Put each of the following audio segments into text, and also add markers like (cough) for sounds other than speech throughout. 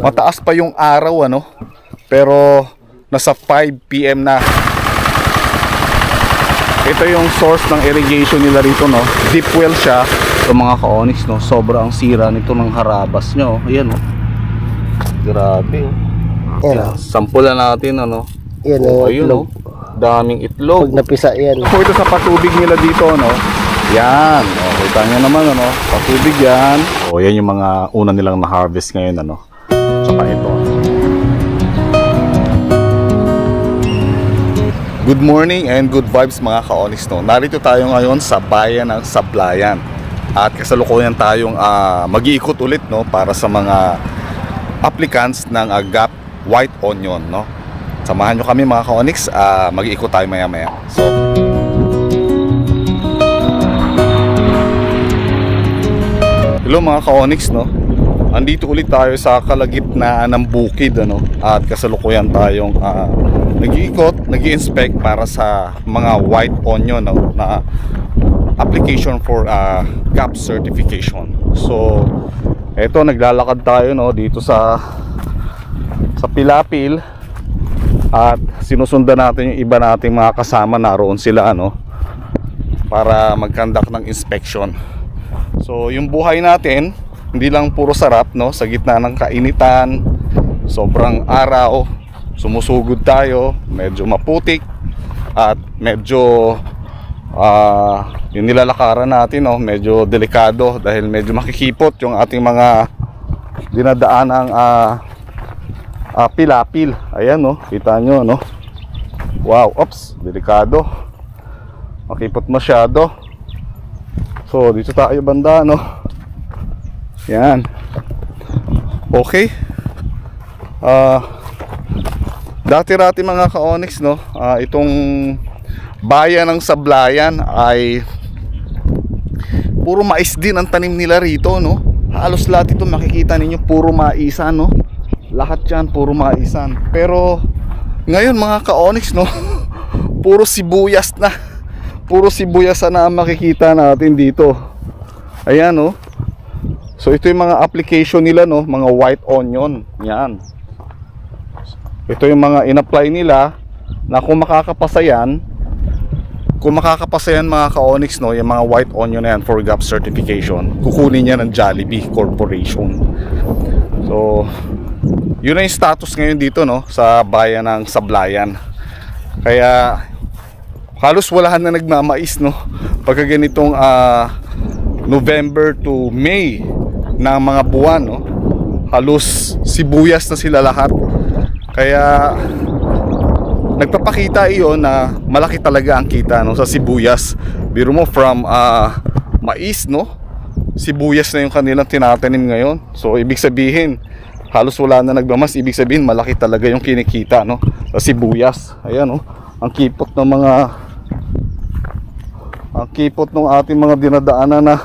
Mataas pa yung araw ano. Pero nasa 5 PM na. Ito yung source ng irrigation nila rito no. Deep well siya. So mga ka-onyx no, sobrang sira nito ng harabas nyo. Ayan oh. Grabe oh. Yan o. Sampulan natin ano. Yan Oh, o. ayun oh. Daming itlog. Pag napisa yan. Ito sa patubig nila dito, no? Yan. O, kita nyo naman, ano? Patubig yan. O, yan yung mga una nilang na-harvest ngayon, ano? Good morning and good vibes mga ka-onyx, no? Narito tayo ngayon sa bayan ng Sablayan. At kasalukuyan tayong ah, mag-iikot ulit, no? Para sa mga applicants ng ah, GAP White Onion, no? Samahan nyo kami mga ka-onyx, ah, mag-iikot tayo maya-maya. So, Hello mga ka-onyx, no? Andito ulit tayo sa kalagitnaan ng bukid, ano? At kasalukuyan tayong ah, nag-iikot, nag inspect para sa mga white onion, no? Na application for ah, GAP certification. So, eto naglalakad tayo, no? Dito sa sa Pilapil at sinusundan natin yung iba nating mga kasama naroon sila ano para mag-conduct ng inspection so yung buhay natin hindi lang puro sarap no sa gitna ng kainitan sobrang araw sumusugod tayo medyo maputik at medyo ah yung nilalakaran natin no medyo delikado dahil medyo makikipot yung ating mga dinadaanang ah ah, pilapil. Ayan, no. Kita nyo, no. Wow, ops, delikado. Makipot masyado. So, dito tayo banda, no. Yan. Okay. Ah, dati-rati mga ka-onyx, no. Ah, itong bayan ng Sablayan ay puro mais din ang tanim nila rito, no. Halos lahat ito makikita ninyo puro maisan, no? Lahat yan puro maisan pero ngayon mga ka-onyx no (laughs) puro sibuyas na. Puro sibuyas na ang makikita natin dito. Ayan no? So ito yung mga application nila no? Mga white onion. Yan ito yung mga in-apply nila na kung makakapasa yan kung makakapasa yan mga ka-onyx no yung mga white onion na yan for GAP certification kukunin yan ng Jollibee Corporation. So yun na yung status ngayon dito no sa bayan ng Sablayan. Kaya halos wala na nagmamais no pagka ganitong ah, November to May na mga buwan no. Halos sibuyas na sila lahat kaya nagpapakita iyon na malaki talaga ang kita no sa sibuyas. Biro mo from ah, mais no? Sibuyas na yung kanilang tinatanim ngayon. So ibig sabihin halos wala na nagmamas ibig sabihin malaki talaga yung kinikita no sa sibuyas. Ayan no? Ang kipot ng mga ang kipot ng ating mga dinadaanan na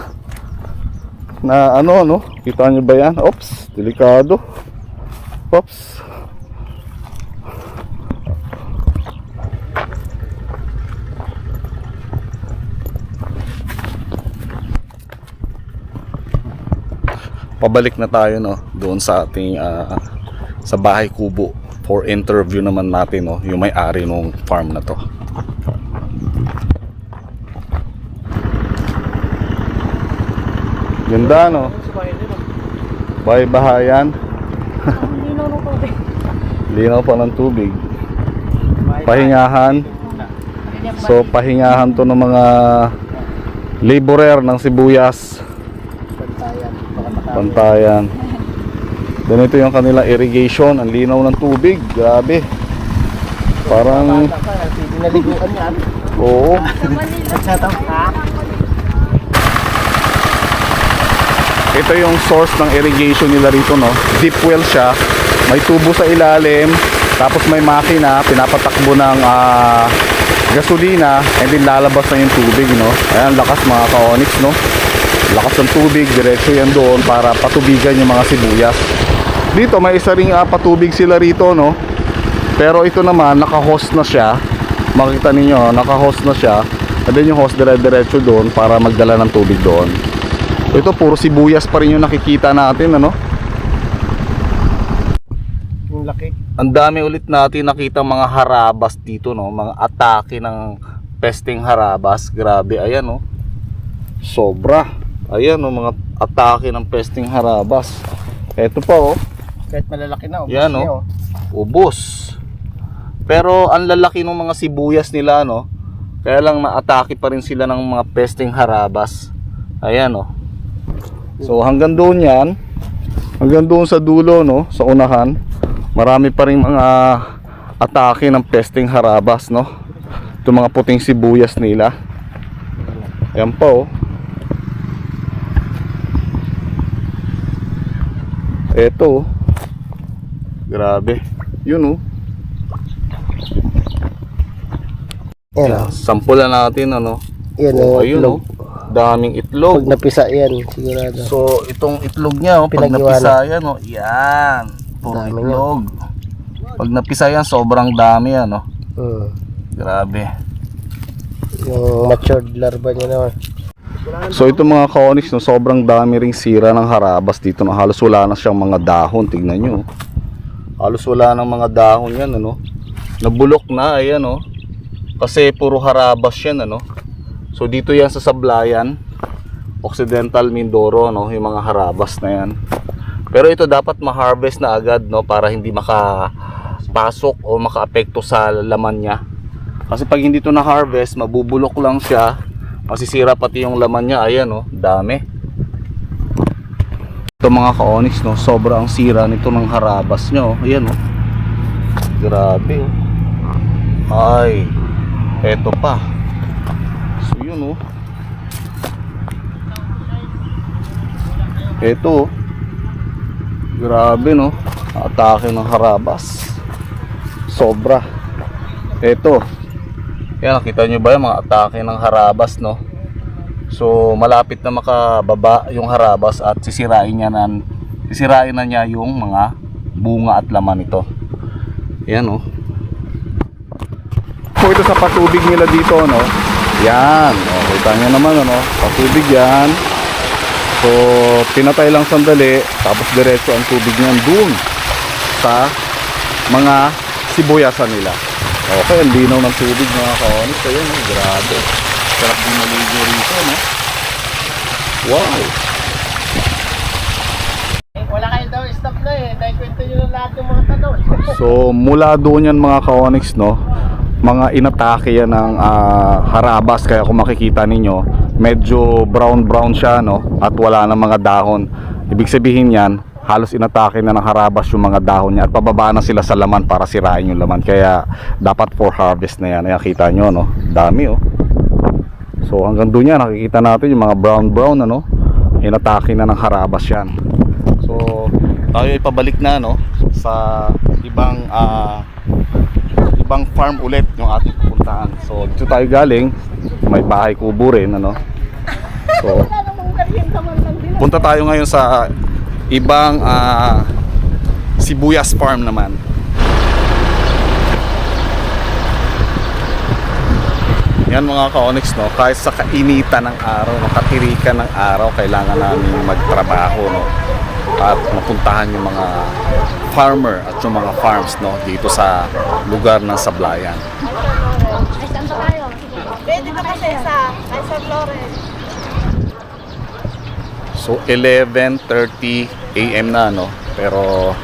na ano no? Kita nyo ba yan? Ops delikado. Ops pabalik na tayo no doon sa ating ah, sa bahay kubo for interview naman natin no yung may-ari ng farm na to. Ganda no? Bahay bahayan. (laughs) Linaw pa ng tubig. Pahingahan. So pahingahan to ng mga laborer ng sibuyas Pantayan. Ganito yung kanilang irrigation, ang linaw ng tubig, grabe. Parang Pinaliguan yan. oo. Ito yung source ng irrigation nila rito, no. Deep well siya. May tubo sa ilalim, tapos may makina, pinapatakbo ng ah, gasolina, and then lalabas na yung tubig, no. Ayan, lakas mga ka-onyx, no. Lakas ng tubig, diretso yan doon para patubigan yung mga sibuyas. Dito may isa ring ah, patubig sila rito, no. Pero ito naman naka-host na siya. Makita ninyo, naka-host na siya. And then yung host dire-diretso doon para magdala ng tubig doon. Ito puro sibuyas pa rin yung nakikita natin, ano? malaki. ang dami ulit natin nakita mga harabas dito no mga atake ng pesting harabas grabe ayan no sobra ayan no mga atake ng pesting harabas. Eto pa oh. Kahit malalaki na. Yan, ubos niya, oh. ubos pero ang lalaki ng mga sibuyas nila no kaya lang naatake pa rin sila ng mga pesting harabas. Ayan oh. So hanggang doon yan. Hanggang doon sa dulo no sa unahan marami pa rin mga atake ng pesting harabas no ito mga puting sibuyas nila. Ayan pa oh eto oh grabe yun oh Yan oh. sampulan natin ano Yan oh, oh. ayun itlog. oh daming itlog Pag napisa yan, sigurado. So, itong itlog niya, oh, pag napisa yan, oh, yan. Puro itlog. Pag napisa yan, sobrang dami yan, oh. Hmm. Grabe. Yung matured larva niya naman. So, ito mga kaonix, no, sobrang dami ring sira ng harabas dito. No, halos wala na siyang mga dahon. Tignan nyo. oh. Halos wala ng mga dahon yan, ano. Nabulok na, ayan, oh. Kasi puro harabas yan, ano. So, dito yan sa Sablayan. Occidental Mindoro, no, yung mga harabas na yan. Pero ito dapat ma-harvest na agad, no, para hindi makapasok o makaapekto sa laman niya. Kasi pag hindi to na-harvest, mabubulok lang siya. Masisira pati yung laman niya. Ayan, oh, dami. Ito mga ka-onyx, no, sobrang sira nito ng harabas nyo. Ayan, oh. Grabe, oh. Ay, eto pa. So, yun, oh. Eto, oh. Grabe, no. Atake ng harabas. Sobra. Eto. Yan, nakita nyo ba yung mga atake ng harabas, no? So, malapit na makababa yung harabas at sisirain niya na, sisirain na niya yung mga bunga at laman nito. Yan, oh. So, ito sa patubig nila dito, no? Yan. O, kita nyo naman, ano? Patubig yan. So, pinatay lang sandali, tapos diretso ang tubig niyan dun sa mga sibuyasan nila. Okay, ang linaw ng tubig mga kaonis. Ayun, oh, grabe. Sarap din maligo rito, no? Wow! Eh, wala kayo daw stop na eh. Dahil kwento nyo na lahat ng mga tanong. (laughs) So, mula doon yan mga kaonix, no? Mga inatake yan ng ah, harabas. Kaya kung makikita ninyo, medyo brown-brown siya, no? At wala na mga dahon. Ibig sabihin yan, halos inatake na ng harabas yung mga dahon niya. At pababa na sila sa laman para sirain yung laman. Kaya dapat for harvest na yan. Ayan, kita nyo, no? Dami, oh. So, hanggang doon yan, nakikita natin yung mga brown-brown, ano? Inatake na ng harabas yan. So, tayo ay pabalik na no sa ibang ah, ibang farm ulit yung ating pupuntahan. So, dito tayo galing, may bahay kubo rin ano. So, punta tayo ngayon sa ibang ah, sibuyas farm naman. Yan mga ka-onyx no, kahit sa kainitan ng araw, makatirikan ng araw, kailangan namin magtrabaho no. At mapuntahan yung mga farmer at yung mga farms no dito sa lugar ng Sablayan. Pwede kasi sa, Flores? So 11:30 AM na no, pero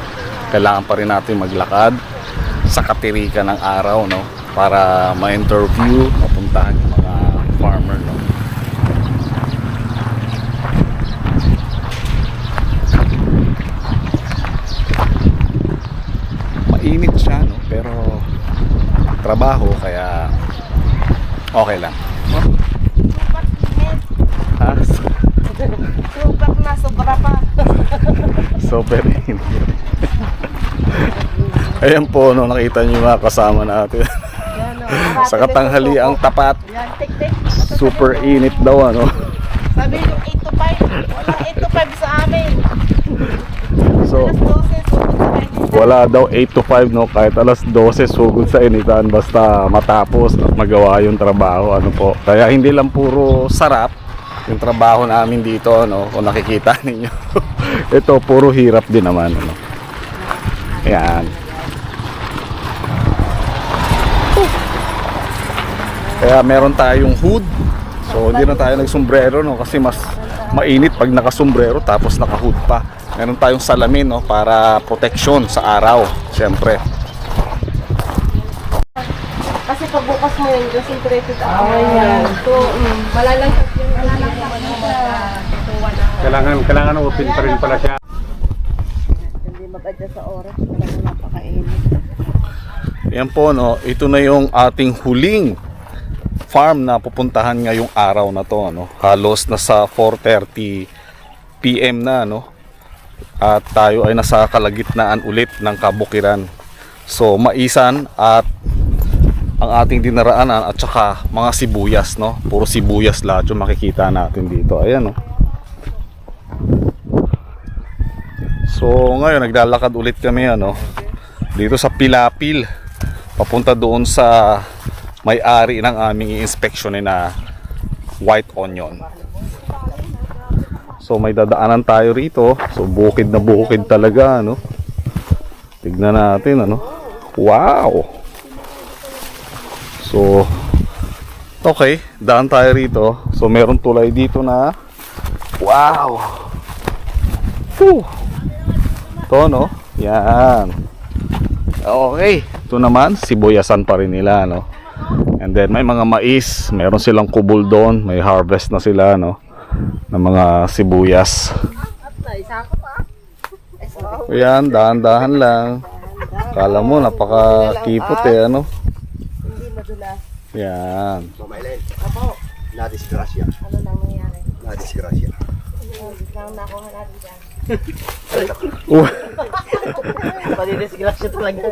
kailangan pa rin natin maglakad sa katirikan ng araw no para ma-interview, mapuntahan yung mga farmer no. Mainit siya no, pero trabaho kaya okay lang. Super init. Ha? Super na, sobra pa. Super (laughs) init. Ayan po, no, nakita niyo yung mga kasama natin. (laughs) Sa katanghaliang tapat, Yan, tik-tik. super init daw, ano. Sabi yung 8 to 5. Wala 8 to 5 sa amin. So, Alas 12, sugod sa kanya. wala daw 8 to 5, no, kahit alas 12, sugod sa initan, basta matapos at magawa yung trabaho, ano po. Kaya hindi lang puro sarap yung trabaho namin dito, no, kung nakikita (laughs) ninyo. Ito, puro hirap din naman. Ano? Ayan. Kaya meron tayong hood. So, hindi na tayo nagsombrero, no? Kasi mas mainit pag nakasombrero tapos nakahood pa. Meron tayong salamin, no? Para protection sa araw, syempre. Kasi pag bukas mo yun, concentrated ako. Oh, yan. So, mm, malalangkap yun. Malalangkap yun. Kailangan, kailangan open pa rin pala siya. Hindi mag-adjust sa oras. Talagang napakainit. Yan po no, ito na yung ating huling farm na pupuntahan ngayong araw na to no. Halos nasa 4:30 PM na no. At tayo ay nasa kalagitnaan ulit ng kabukiran. So maisan at ang ating dinaraanan at saka mga sibuyas no. Puro sibuyas lahat yung makikita natin dito. Ayan no. So ngayon naglalakad ulit kami ano dito sa Pilapil papunta doon sa may-ari ng aming i-inspectionin na white onion. So may dadaanan tayo rito. So bukid na bukid talaga ano. Tignan natin ano. Wow. So okay, daan tayo rito. So meron tulay dito na wow. Whew. Ito no. Yan. Okay. Ito naman, sibuyasan pa rin nila, no? And then, may mga mais. Meron silang kubol doon. May harvest na sila, no? Ng mga sibuyas. Ayan, dahan-dahan lang. Kala mo, napaka-kipot eh, ano? Hindi madulas. Yan. Mama Ellen. La disgracia. Ano nang nangyari? La disgracia. Ano lang nakuha natin dyan? Padi-disgrasya talaga. (laughs)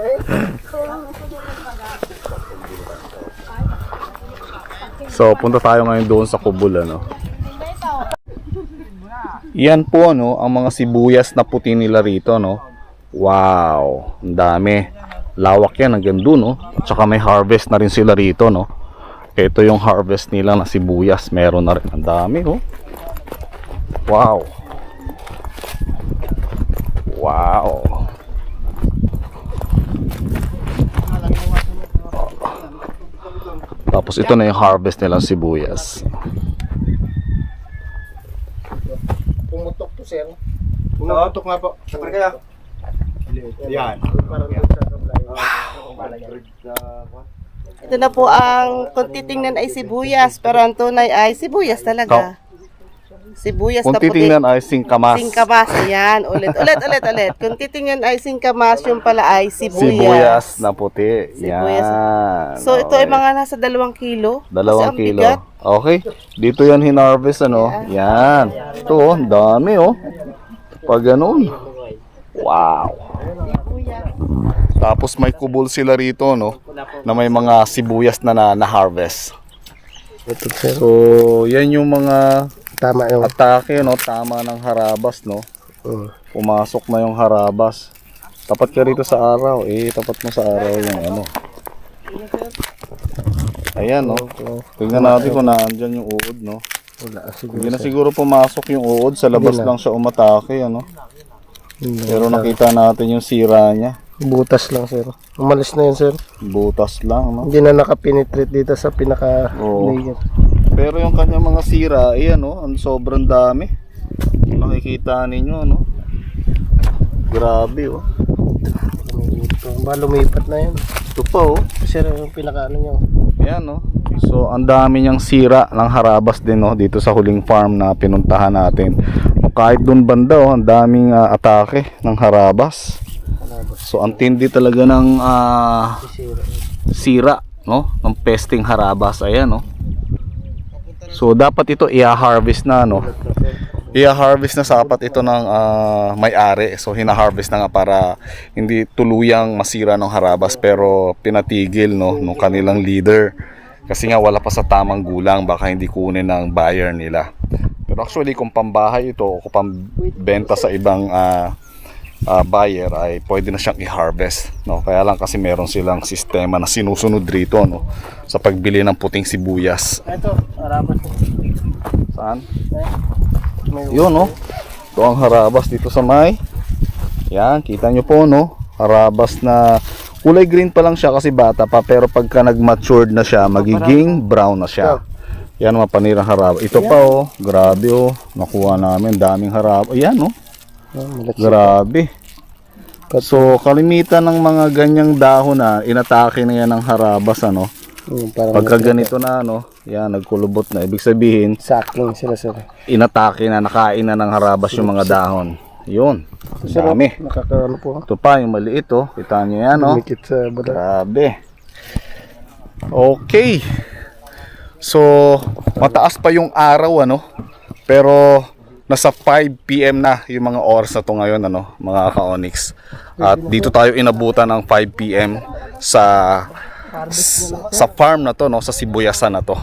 so, punta tayo ngayon doon sa kubol, ano? Yan po, no, ang mga sibuyas na puti nila rito, no? Wow, ang dami. Lawak yan hanggang doon, no? At saka may harvest na rin sila rito, no? Ito yung harvest nila na sibuyas. Meron na rin. Ang dami, no? Wow. Wow. Tapos ito na yung harvest nilang sibuyas. Pumutok to sir. Pumutok nga po. Siyempre kaya. Yan. Ito na po ang, kung titingnan ay sibuyas, pero ang tunay ay sibuyas talaga. Sibuyas Kung na puti. titingnan ay singkamas. Singkamas, yan. Ulit, ulit, ulit, ulit. Kung titingnan ay singkamas, yung pala ay sibuyas. Sibuyas na puti. Sibuyas. Yan. So, ito ay Okay. mga nasa dalawang kilo. Dalawang Kasi kilo. bigat. Okay. Dito yan hinarvest ano. Yan. Ito oh, dami oh. Pag ganun. Wow. Tapos may kubol sila rito no na may mga sibuyas na na, na harvest. Ito. So, yan yung mga Tama yung... atake no, tama ng harabas no. Uh, Pumasok na yung harabas. Tapat ka rito sa araw, eh tapat mo sa araw yung ano. Ayan no. Tingnan natin kung naandyan yung uod no. wala siguro. Hindi na siguro pumasok yung uod, sa labas na. lang siya umatake, ano. Hindi Pero na. nakita natin yung sira niya. Butas lang sir. Umalis na yun sir. Butas lang, no. Hindi na nakapenetrate dito sa pinaka Oo. layer. Pero yung kanyang mga sira, ayan, no, ang sobrang dami. Kung nakikita ninyo, no. Grabe, oh. Ba lumipat na yun. Ito pa, oh. Sir, yung pinaka ano nyo. Ayan, no. So, ang dami niyang sira ng harabas din, no, dito sa huling farm na pinuntahan natin. Kahit doon banda, oh, ang daming ah, atake ng harabas. So, ang tindi talaga ng ah, Sira. sira no ng pesting harabas ayan no so dapat ito i-harvest na no? I-harvest na sapat ito ng ah, may-ari. So hina-harvest na nga para hindi tuluyang masira ng harabas pero pinatigil no nung kanilang leader. Kasi nga wala pa sa tamang gulang baka hindi kunin ng buyer nila. Pero actually kung pambahay ito o kung pambenta sa ibang ah, ah, buyer ay pwede na siyang i-harvest no? Kaya lang kasi meron silang sistema na sinusunod rito no? Sa pagbili ng puting sibuyas. Ito, arabat. saan? Yun no? Ito ang harabas dito sa may. Yan kita nyo po no? Harabas na Kulay green pa lang siya kasi bata pa pero pagka nag-matured na siya, magiging brown. na siya. Yan mga panirang harap. Ito pa oh, grabe oh. Nakuha namin, daming harap. Ayan oh, grabe. So, kalimitan ng mga ganyang dahon na inatake na yan ng harabas ano. Pagka ganito na ano, yan nagkulubot na. Ibig sabihin, Saking sila sir. inatake na, nakain na ng harabas yung mga dahon. Yun, ang dami. Nakakaano po. Ito pa, yung maliit oh. Kita nyo yan oh. Mikit sa bada. Grabe. Okay. So, mataas pa yung araw ano. Pero nasa 5 PM na yung mga oras na to ngayon ano, mga ka-Onyx. At dito tayo inabutan ng 5 PM sa sa farm na to no, sa Sibuyasan na to.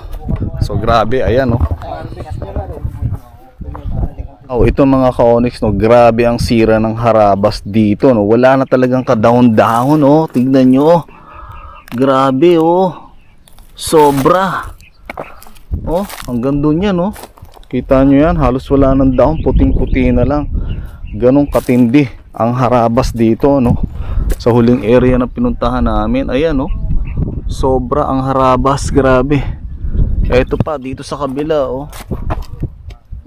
So grabe, ayan no. Oh, ito mga ka-Onyx no, grabe ang sira ng harabas dito no. Wala na talagang kadahon-dahon no. Tignan nyo. Grabe oh. Sobra. Oh, hanggang doon yan oh. Kita nyo yan, halos wala ng dahon, puting-puti na lang. Ganong katindi ang harabas dito no. Sa huling area na pinuntahan namin, ayan oh. Sobra ang harabas, grabe. Eto pa dito sa kabila oh.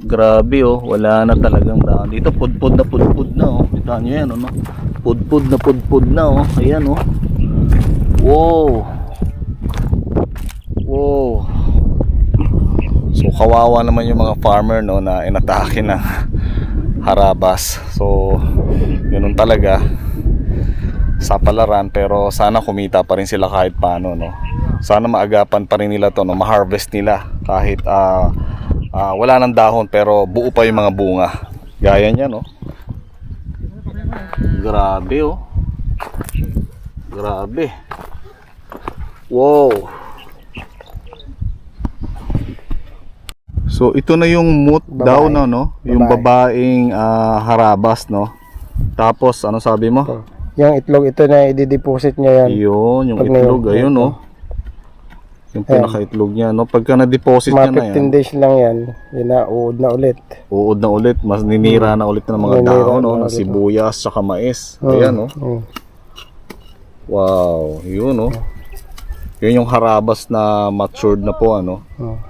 Grabe oh, wala na talagang dahon. Dito pudpud na pudpud na oh. Kita nyo yan oh, no? Pudpud na pudpud na oh. Ayan oh. Wow. Wow. So kawawa naman yung mga farmer no na inatake ng harabas. So ganun talaga sa palaran pero sana kumita pa rin sila kahit paano no. Sana maagapan pa rin nila to no, ma-harvest nila kahit ah ah, wala ng dahon pero buo pa yung mga bunga. Gaya niya no. Grabe oh. Grabe. Wow. So ito na yung moot daw no, no? Yung babaeng ah, harabas no. Tapos ano sabi mo? Yung itlog ito na i-deposit niya yan. Yun, yung Pag itlog na- ayun no. Yung pinaka-itlog niya no. Pagka na-deposit niya na 15 yan, days lang yan. Yan na, uod na ulit. uod na ulit, mas ninira na ulit ng mga Ninira dahon no, na na sibuyas saka mais. Oh. Ayan no. Oh. Wow, yun no. Yun yung harabas na matured na po ano. Oh.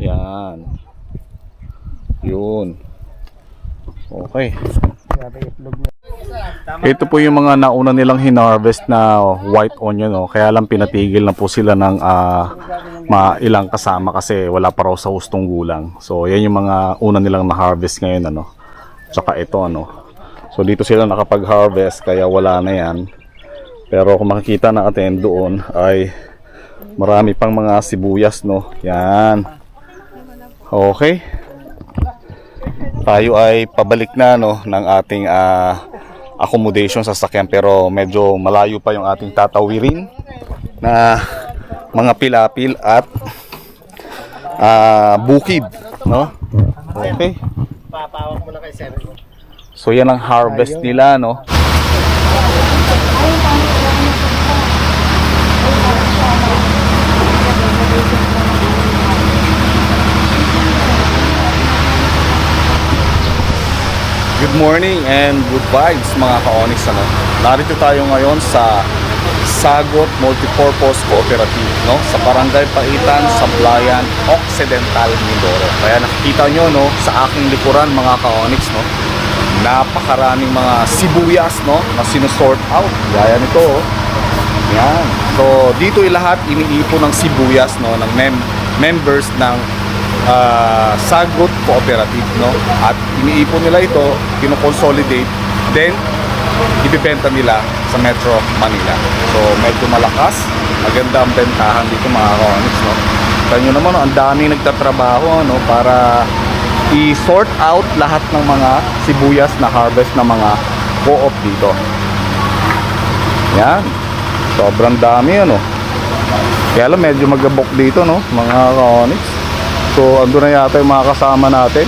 Yan. Yun. Okay. Ito po yung mga nauna nilang hinarvest na white onion no. Kaya lang pinatigil na po sila ng ma ilang kasama kasi wala pa raw sa hustong gulang. So yan yung mga una nilang na-harvest ngayon ano. Tsaka ito ano. So dito sila nakapag-harvest kaya wala na yan. Pero kung makikita natin doon ay marami pang mga sibuyas no. Yan. Okay. Tayo ay pabalik na no ng ating ah, accommodation sa sakyan pero medyo malayo pa yung ating tatawirin na mga pilapil at ah, bukid no okay Papawak mo na kay Sir. so yan ang harvest nila no Good morning and good vibes mga ka-Onyx ano. Narito tayo ngayon sa Sagot Multipurpose Cooperative no sa Barangay Paitan, Sablayan, Occidental, Mindoro. Kaya nakikita nyo no sa aking likuran mga ka-Onyx no. Napakaraming mga sibuyas no na sinusort out. Gaya nito oh. Yan. So dito ay lahat iniipon ng sibuyas no ng mem- members ng ah, Sagot Cooperative no at iniipon nila ito, kino-consolidate then ibibenta nila sa Metro Manila. So medyo malakas, maganda ang bentahan dito mga Onyx no. Kaya nyo naman no, ang daming nagtatrabaho no para i-sort out lahat ng mga sibuyas na harvest ng mga co-op dito. Yan. Sobrang dami ano. Kaya lang medyo magabok dito no, mga ka-onyx. So ando na yata yung mga kasama natin.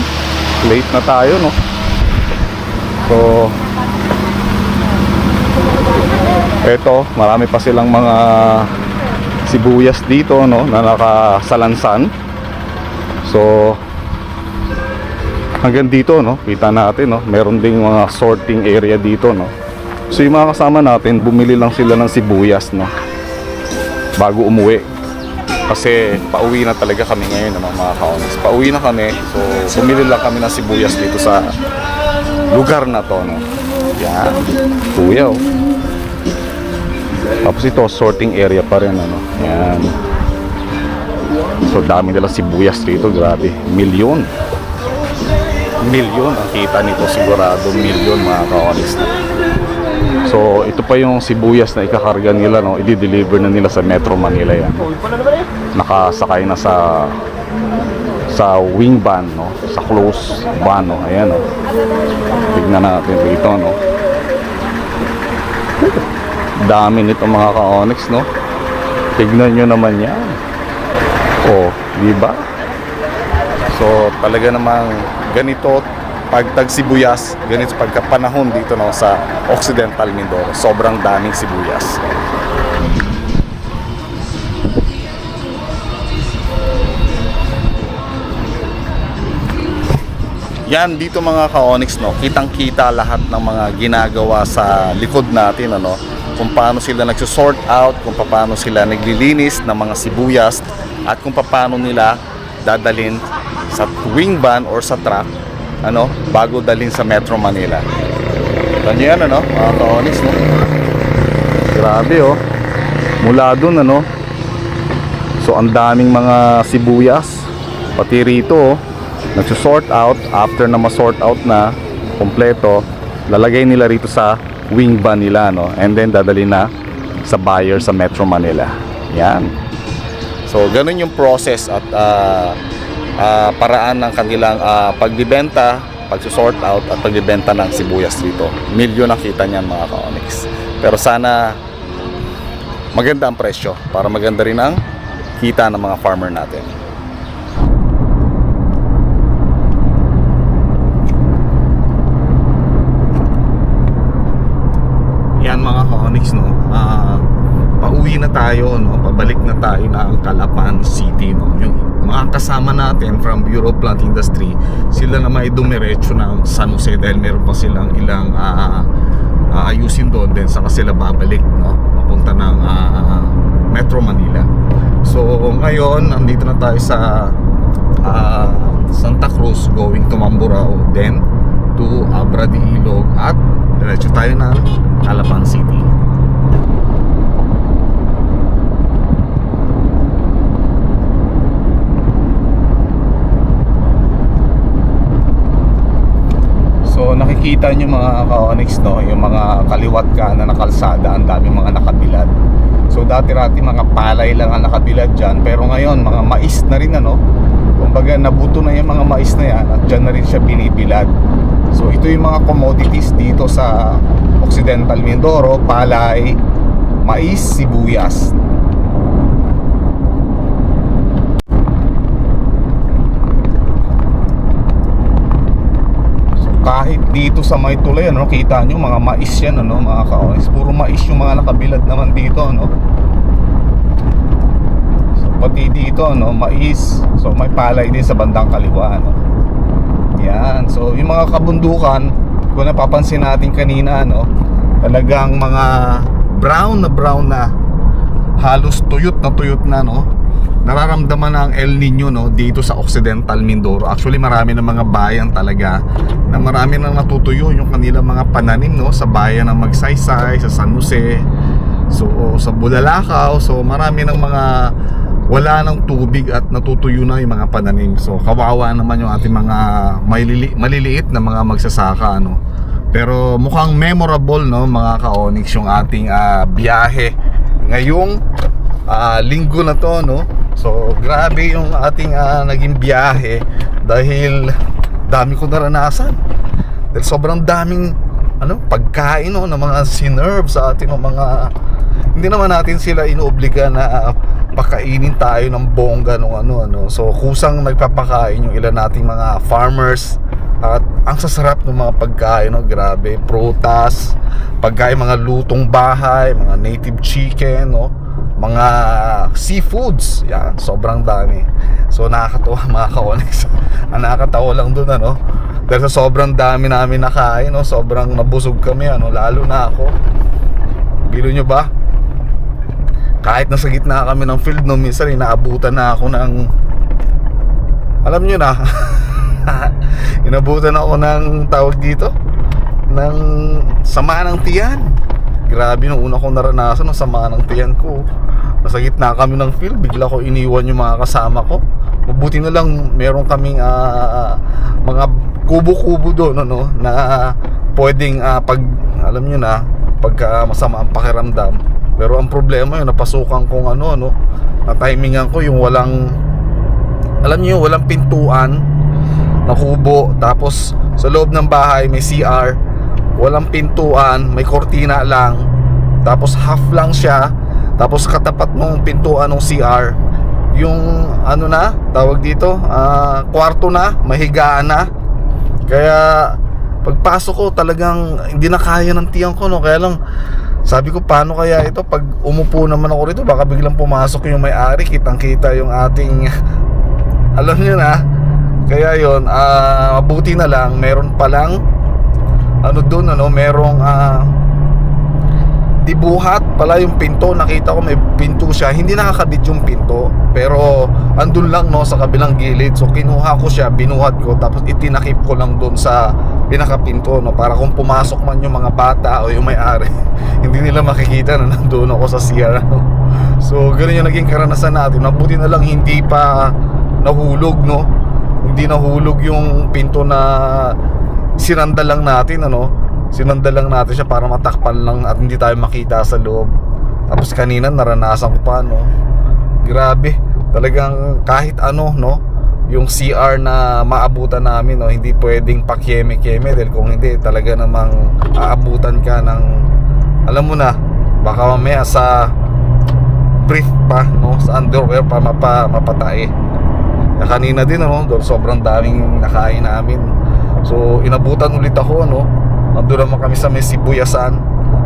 Late na tayo no. So Eto, marami pa silang mga sibuyas dito no na nakasalansan. So hanggang dito no, kita natin no, meron ding mga sorting area dito no. So yung mga kasama natin, bumili lang sila ng sibuyas, no? Bago umuwi. Kasi pauwi na talaga kami ngayon, ano, mga ka-onyx. Pauwi na kami, so bumili lang kami ng sibuyas dito sa lugar na to, no? Yan. Kuya, oh. Tapos ito, sorting area pa rin, ano? Yan. So dami nila sibuyas dito, grabe. Milyon. Milyon ang kita nito sigurado, milyon mga ka-onyx. So ito pa yung sibuyas na ikakarga nila, no? I-deliver na nila sa Metro Manila yan. Nakasakay na sa sa wing van, no? Sa close van, no? Ayan, no? Tignan natin dito, no? Dami nito mga ka-onyx, no? Tignan nyo naman yan. Oh, di ba? So, talaga namang ganito pag tag sibuyas, ganito pagkapanahon dito no sa Occidental Mindoro. Sobrang daming sibuyas. Yan dito mga ka-onyx no, kitang-kita lahat ng mga ginagawa sa likod natin ano, kung paano sila nagsusort out, kung paano sila naglilinis ng mga sibuyas at kung paano nila dadalhin sa wing van or sa truck ano, bago dalhin sa Metro Manila. Ito nyo yan ano, mga ka-onyx no. Grabe oh. Mula dun ano. So ang daming mga sibuyas pati rito oh nagsusort out after na ma-sort out na kompleto lalagay nila rito sa wing van nila no and then dadali na sa buyer sa Metro Manila yan so ganun yung process at ah, ah, paraan ng kanilang ah, pagbibenta pagsusort out at pagbibenta ng sibuyas dito milyon ang kita niyan mga ka-onyx pero sana maganda ang presyo para maganda rin ang kita ng mga farmer natin Yan mga ka-onyx no. Ah, pauwi na tayo no. Pabalik na tayo ng Calapan City no. Yung mga kasama natin from Bureau of Plant Industry, sila na may dumiretso ng San Jose dahil meron pa silang ilang ah, aayusin doon then saka sila babalik no. Papunta ng ah, Metro Manila. So ngayon nandito na tayo sa ah, Santa Cruz going to Mamburao then to Abra de Ilog at diretso tayo ng Calapan City. Nakikita nyo mga ka-onyx no, yung mga kaliwat ka na nakalsada, ang daming mga nakabilad. So dati-rati mga palay lang ang nakabilad dyan, pero ngayon mga mais na rin ano. Kumbaga nabuto na yung mga mais na yan at dyan na rin siya binibilad. So ito yung mga commodities dito sa Occidental Mindoro, palay, mais, sibuyas. Kahit dito sa may tulay, ano, kita nyo mga mais yan, ano, mga ka-onis. Puro mais yung mga nakabilad naman dito, ano. So pati dito, ano, mais. So may palay din sa bandang kaliwa, ano. Yan. So, yung mga kabundukan, kung napapansin natin kanina, no, talagang mga brown na brown na halos tuyot na tuyot na, no. Nararamdaman na ang El Nino, no, dito sa Occidental Mindoro. Actually, marami ng mga bayan talaga na marami nang natutuyo yung kanilang mga pananim, no, sa bayan ng Magsaysay, sa San Jose, so sa Bulalakaw, so marami ng mga wala ng tubig at natutuyo na yung mga pananim. So kawawa naman yung ating mga malili- maliliit na mga magsasaka ano. Pero mukhang memorable no mga ka-onyx yung ating ah, biyahe ngayong ah, linggo na to no. So grabe yung ating ah, naging biyahe dahil dami ko naranasan. Dahil sobrang daming ano, pagkain no, ng mga sinerve sa ating mga hindi naman natin sila inuobliga na pakainin tayo ng bongga nung ano ano. So kusang nagpapakain yung ilan nating mga farmers at ang sasarap ng mga pagkain no, grabe, prutas, pagkain mga lutong bahay, mga native chicken no, mga seafoods. Yan, sobrang dami. So nakakatuwa (laughs) mga ka-onyx. ang nakakatawa lang doon ano. Dahil sa sobrang dami namin nakain, no? sobrang nabusog kami, ano? lalo na ako. Bilo nyo ba? Kahit nasa gitna kami ng field, no, minsan inaabutan na ako ng... Alam nyo na, (laughs) inabutan ako ng tawag dito, ng sama ng tiyan. Grabe nung una kong naranasan ng sama ng tiyan ko. Nasa gitna kami ng field, bigla ko iniwan yung mga kasama ko. Mabuti na lang meron kaming ah, mga kubo-kubo doon ano, na pwedeng ah, pag alam nyo na pagka masama ang pakiramdam. Pero ang problema yun, napasukan kong ano, ano, na timingan ko yung walang alam niyo walang pintuan na kubo tapos sa loob ng bahay may CR walang pintuan may kortina lang tapos half lang siya tapos katapat ng pintuan ng CR yung ano na tawag dito ah, kwarto na mahigaan na. Kaya pagpasok ko talagang hindi na kaya ng tiyan ko no? Kaya lang sabi ko paano kaya ito? Pag umupo naman ako rito baka biglang pumasok yung may-ari kitang kita yung ating (laughs) alam nyo na. Kaya yon ah mabuti na lang meron palang ano doon ano merong ah dibuhat pala yung pinto nakita ko may pinto siya. Hindi nakakabit yung pinto pero andun lang no sa kabilang gilid. So kinuha ko siya binuhat ko tapos itinakip ko lang doon sa pinakapinto no para kung pumasok man yung mga bata o yung may-ari (laughs) hindi nila makikita na nandun ako sa CR no? so ganun yung naging karanasan natin. Mabuti na lang hindi pa nahulog no. Hindi nahulog yung pinto na sinanda lang natin ano sinanda lang natin siya para matakpan lang at hindi tayo makita sa loob. Tapos kanina naranasan ko pa no? Grabe. Talagang kahit ano no? Yung CR na maabutan namin no? Hindi pwedeng pakyeme-kyeme dahil kung hindi talaga namang aabutan ka ng alam mo na baka mamaya sa brief pa no? Sa underwear pa mapa, mapatae. Kaya kanina din ano sobrang daming nakain namin. So inabutan ulit ako ano nandun naman kami sa may sibuyasan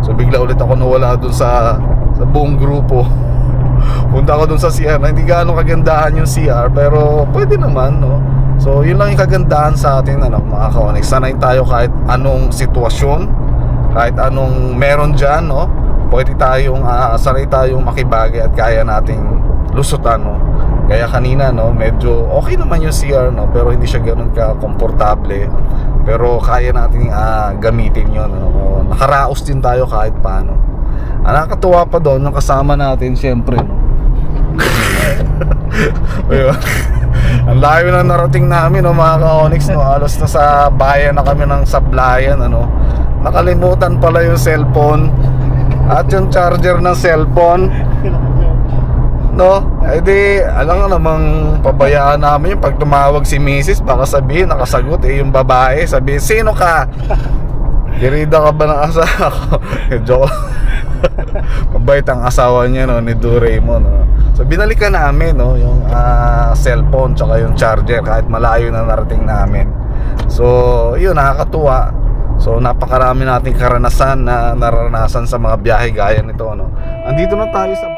so bigla ulit ako nawala doon sa sa buong grupo. (laughs) Punta ako doon sa CR na hindi gaano kagandahan yung CR pero pwede naman no? So yun lang yung kagandahan sa atin ano mga kaonex sanay tayo kahit anong sitwasyon kahit anong meron dyan no? Pwede tayong uh, sanay tayong makibagay at kaya nating lusutan no? Kaya kanina no medyo okay naman yung CR no? Pero hindi siya ganoon ka komportable pero kaya nating ah, gamitin yon no? nakaraos din tayo kahit paano. Ang nakakatuwa pa doon yung kasama natin syempre no? (laughs) Ang layo na narating namin no mga ka-Onyx no? Alos na sa bayan na kami ng Sablayan ano? Nakalimutan pala yung cellphone at yung charger ng cellphone no eh di alam nga namang pabayaan namin yung pag tumawag si Mrs. baka sabihin nakasagot eh yung babae sabihin sino ka (laughs) Kirida ka ba ng asawa ko? (laughs) Joke (laughs) Mabait ang asawa niya no, ni Doraemon no? So binalikan namin no, yung ah, cellphone tsaka yung charger kahit malayo na narating namin So yun nakakatuwa So napakarami nating karanasan na naranasan sa mga biyahe gaya nito no. Andito na tayo sa